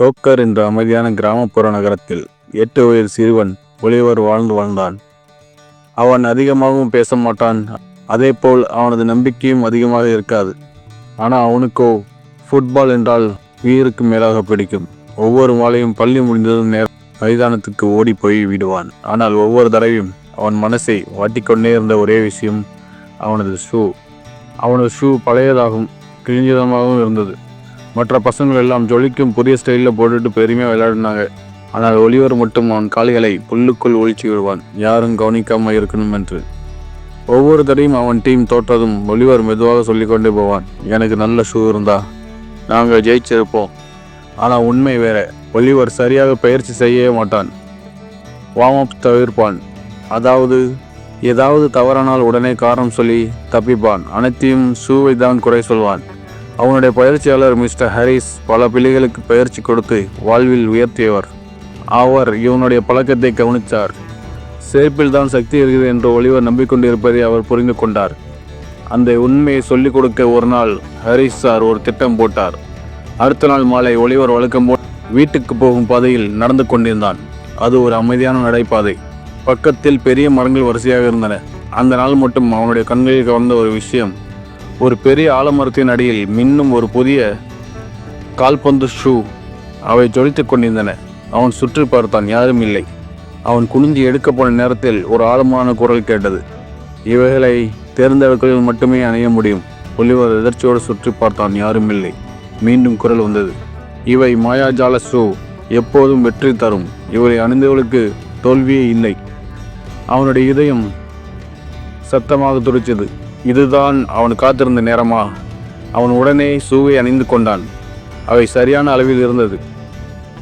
டோக்கர் என்ற அமைதியான கிராமப்புற நகரத்தில் எட்டு வயது சிறுவன் ஒளிவர் வாழ்ந்து வாழ்ந்தான். அவன் அதிகமாகவும் பேச மாட்டான் அதேபோல் அவனது நம்பிக்கையும் அதிகமாக இருக்காது. ஆனால் அவனுக்கோ ஃபுட்பால் என்றால் உயிருக்கு மேலாக பிடிக்கும். ஒவ்வொரு மாலையும் பள்ளி முடிந்ததும் நேரம் மைதானத்துக்கு ஓடி போய் விடுவான். ஆனால் ஒவ்வொரு தடவையும் அவன் மனசை வாட்டிக்கொண்டே இருந்த ஒரே விஷயம் அவனது ஷூ. அவனது ஷூ பழையதாகவும் கிழிஞ்சதமாகவும் இருந்தது. மற்ற பசங்கள் எல்லாம் ஜொலிக்கும் புதிய ஸ்டைலில் போட்டுட்டு பெருமையாக விளையாடினாங்க. ஆனால் ஒலிவர் மட்டும் அவன் கால்களை புல்லுக்குள் ஒழிச்சு விடுவான். யாரும் கவனிக்காமல் இருக்கணும் என்று. ஒவ்வொரு தடையும் அவன் டீம் தோற்றதும் ஒலிவர் மெதுவாக சொல்லிக்கொண்டே போவான். எனக்கு நல்ல ஷூ இருந்தா நாங்கள் ஜெயிச்சிருப்போம். ஆனால் உண்மை வேற. ஒலிவர் சரியாக பயிற்சி செய்யவே மாட்டான். வார்ம் அப் தவிர்ப்பான். அதாவது ஏதாவது தவறானால் உடனே காரணம் சொல்லி தப்பிப்பான். அனைத்தையும் ஷூவை தான் குறை சொல்வான். அவனுடைய பயிற்சியாளர் மிஸ்டர் ஹாரிஸ் பல பிள்ளைகளுக்கு பயிற்சி கொடுத்து வாழ்வில் உயர்த்தியவர். அவர் இவனுடைய பழக்கத்தை கவனித்தார். சேர்ப்பில் தான் சக்தி இருக்கிறது என்று ஒளிவர் நம்பிக்கொண்டிருப்பதை அவர் புரிந்து கொண்டார். அந்த உண்மையை சொல்லிக் கொடுக்க ஒரு நாள் ஹரிஸ் சார் ஒரு திட்டம் போட்டார். அடுத்த நாள் மாலை ஒளிவர் வழக்கம் போல் வீட்டுக்கு போகும் பாதையில் நடந்து கொண்டிருந்தான். அது ஒரு அமைதியான நடைபாதை. பக்கத்தில் பெரிய மரங்கள் வரிசையாக இருந்தன. அந்த நாள் மட்டும் அவனுடைய கண்களில் கவர்ந்த ஒரு விஷயம். ஒரு பெரிய ஆலமரத்தின் அடியில் மின்னும் ஒரு புதிய கால்பந்து ஷூ அவை ஜொலித்துக் கொண்டிருந்தன. அவன் சுற்றி பார்த்தான் யாரும் இல்லை. அவன் குனிஞ்சு எடுக்க போன நேரத்தில் ஒரு ஆழமான குரல் கேட்டது. இவைகளை தேர்ந்தெடுக்களில் மட்டுமே அணிய முடியும். ஒளிவர் எதிர்ச்சியோடு சுற்றி பார்த்தான் யாரும் இல்லை. மீண்டும் குரல் வந்தது. இவை மாயாஜால ஷூ எப்போதும் வெற்றி தரும். இவரை அணிந்தவர்களுக்கு தோல்வியே இல்லை. அவனுடைய இதயம் சத்தமாக துடிச்சது இதுதான் அவன் காத்திருந்த நேரமா? அவன் உடனே ஷூவை அணிந்து கொண்டான். அவை சரியான அளவில் இருந்தது.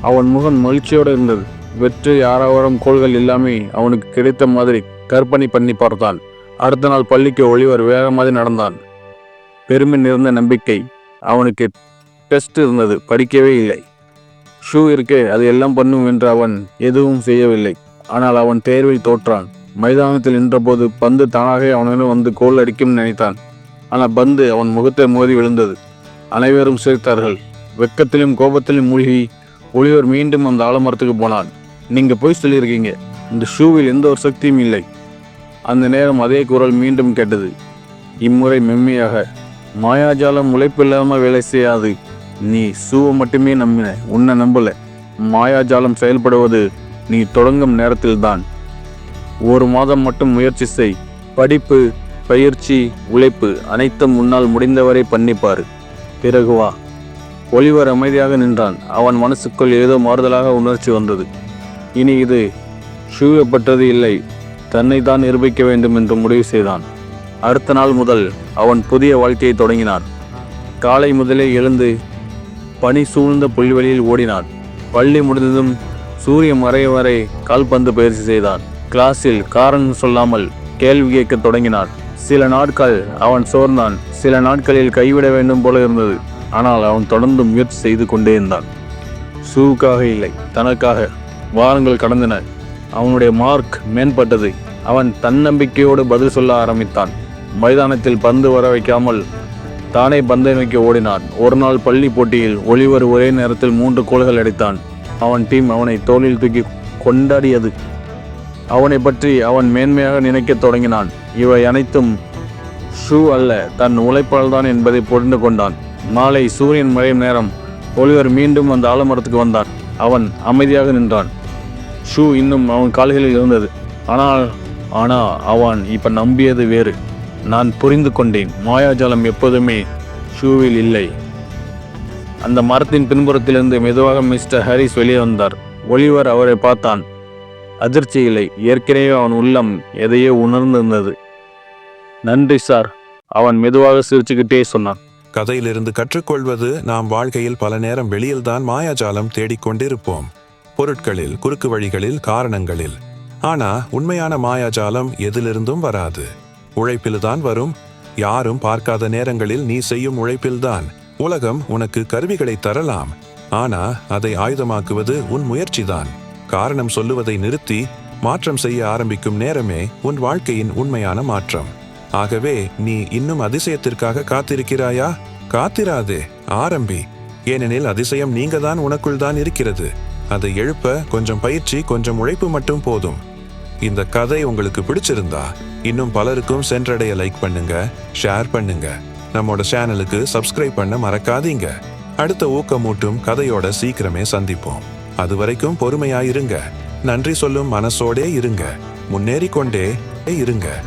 அவன் முகம் மகிழ்ச்சியோடு இருந்தது. வெற்றி யாராவரம் கோள்கள் எல்லாமே அவனுக்கு கிடைத்த மாதிரி கற்பனை பண்ணி பார்த்தான். அடுத்த நாள் பள்ளிக்கு ஒளிவர் வேகமாக நடந்தான். பெருமை நிறைந்த நம்பிக்கை அவனுக்கு டெஸ்ட் இருந்தது. படிக்கவே இல்லை. ஷூ இருக்கே அது எல்லாம் பண்ணும் என்று அவன் எதுவும் செய்யவில்லை. ஆனால் அவன் தேர்வில் தோற்றான். மைதானத்தில் நின்றபோது பந்து தானாகவே அவனிடம் வந்து கோல் அடிக்கும் நினைத்தான். ஆனால் பந்து அவன் முகத்தை மோதி விழுந்தது. அனைவரும் சிரித்தார்கள். வெக்கத்திலும் கோபத்திலும் மூழ்கி ஒளிவர் மீண்டும் அந்த ஆலமரத்துக்கு போனான். நீங்கள் போய் சொல்லியிருக்கீங்க. இந்த ஷூவில் எந்த ஒரு சக்தியும் இல்லை. அந்த நேரம் அதே குரல் மீண்டும் கேட்டது. இம்முறை மென்மையாக மாயாஜாலம் உழைப்பில்லாமல் வேலை செய்யாது. நீ ஷூவை மட்டுமே நம்பின. உன்னை நம்பலை. மாயாஜாலம் செயல்படுவது நீ தொடங்கும் நேரத்தில்தான். ஒரு மாதம் மட்டும் முயற்சி செய். படிப்பு பயிற்சி உழைப்பு அனைத்தும் முன்னால் முடிந்தவரை பண்ணிப்பார். பிறகு வா. ஒளிவர் அமைதியாக நின்றான். அவன் மனசுக்குள் ஏதோ மாறுதலாக உணர்ச்சி வந்தது. இனி இது சூழப்பட்டது இல்லை. தன்னை தான் நிரூபிக்க வேண்டும் என்று முடிவு செய்தான். அடுத்த நாள் முதல் அவன் புதிய வாழ்க்கையை தொடங்கினான். காலை முதலே எழுந்து பனி சூழ்ந்த புல்வெளியில் ஓடினான். பள்ளி முடிந்ததும் சூரியன் மறைய வரை கால்பந்து பயிற்சி செய்தான். கிளாஸில் காரணம் சொல்லாமல் கேள்வி கேட்க தொடங்கினான் சில நாட்கள் அவன் சோர்ந்தான். சில நாட்களில் கைவிட வேண்டும் போல இருந்தது. ஆனால் அவன் தொடர்ந்து முயற்சி செய்து கொண்டே இருந்தான். சூவுக்காக இல்லை. தனக்காக வாரங்கள் கடந்தன. அவனுடைய மார்க் மேம்பட்டது. அவன் தன்னம்பிக்கையோடு பதில் சொல்ல ஆரம்பித்தான். மைதானத்தில் பந்து வர வைக்காமல் தானே பந்தை நோக்கி ஓடினான். ஒரு நாள் பள்ளி போட்டியில் ஒளிவர் ஒரே நேரத்தில் மூன்று கோல்கள் அடித்தான். அவன் டீம் அவனை தோளில் தூக்கி கொண்டாடியது. அவனை பற்றி அவன் மேன்மையாக நினைக்கத் தொடங்கினான். இவை அனைத்தும் ஷூ அல்ல தன் உழைப்பால் தான் என்பதை புரிந்து கொண்டான். மாலை சூரியன் மறையும் நேரம் ஒளிவர் மீண்டும் அந்த ஆலமரத்துக்கு வந்தான். அவன் அமைதியாக நின்றான். ஷூ இன்னும் அவன் கால்களில் இருந்தது. ஆனால் ஆனால் அவன் இப்ப நம்பியது வேறு. நான் புரிந்து கொண்டேன். மாயாஜாலம் எப்போதுமே ஷூவில் இல்லை. அந்த மரத்தின் பின்புறத்திலிருந்து மெதுவாக மிஸ்டர் ஹாரிஸ் வெளியே வந்தார். ஒளிவர் அவரை பார்த்தான். அதிர்ச்சி இல்லை ஏற்கனவே அவன் உள்ளம் எதையோ உணர்ந்திருந்தது. நன்றி சார் அவன் மெதுவாக சிரிச்சுக்கிட்டே சொன்னான். கதையிலிருந்து கற்றுக்கொள்வது நாம் வாழ்க்கையில் பல நேரம் வெளியில்தான் மாயாஜாலம் தேடிக்கொண்டிருப்போம். பொருட்களில் குறுக்கு வழிகளில் காரணங்களில். ஆனா உண்மையான மாயாஜாலம் எதிலிருந்தும் வராது. உழைப்பில்தான் வரும். யாரும் பார்க்காத நேரங்களில் நீ செய்யும் உழைப்பில்தான். உலகம் உனக்கு கருவிகளை தரலாம். ஆனா அதை ஆயுதமாக்குவது உன் முயற்சிதான். காரணம் சொல்லுவதை நிறுத்தி மாற்றம் செய்ய ஆரம்பிக்கும் நேரமே உன் வாழ்க்கையின் உண்மையான மாற்றம். ஆகவே நீ இன்னும் அதிசயத்திற்காக காத்திருக்கிறாயா? காத்திராதே ஆரம்பி. ஏனெனில் அதிசயம் நீங்க தான் உனக்குள் தான் இருக்கிறது. அதை எழுப்ப கொஞ்சம் பயிற்சி கொஞ்சம் உழைப்பு மட்டும் போதும். இந்த கதை உங்களுக்கு பிடிச்சிருந்தா இன்னும் பலருக்கும் சென்றடைய லைக் பண்ணுங்க ஷேர் பண்ணுங்க. நம்மோட சேனலுக்கு சப்ஸ்கிரைப் பண்ண மறக்காதீங்க. அடுத்த ஊக்கமூட்டும் கதையோட சீக்கிரமே சந்திப்போம். அது வரைக்கும் பொறுமையாயிருங்க. நன்றி சொல்லும் மனசோடே இருங்க. முன்னேறிக்கொண்டே இருங்க.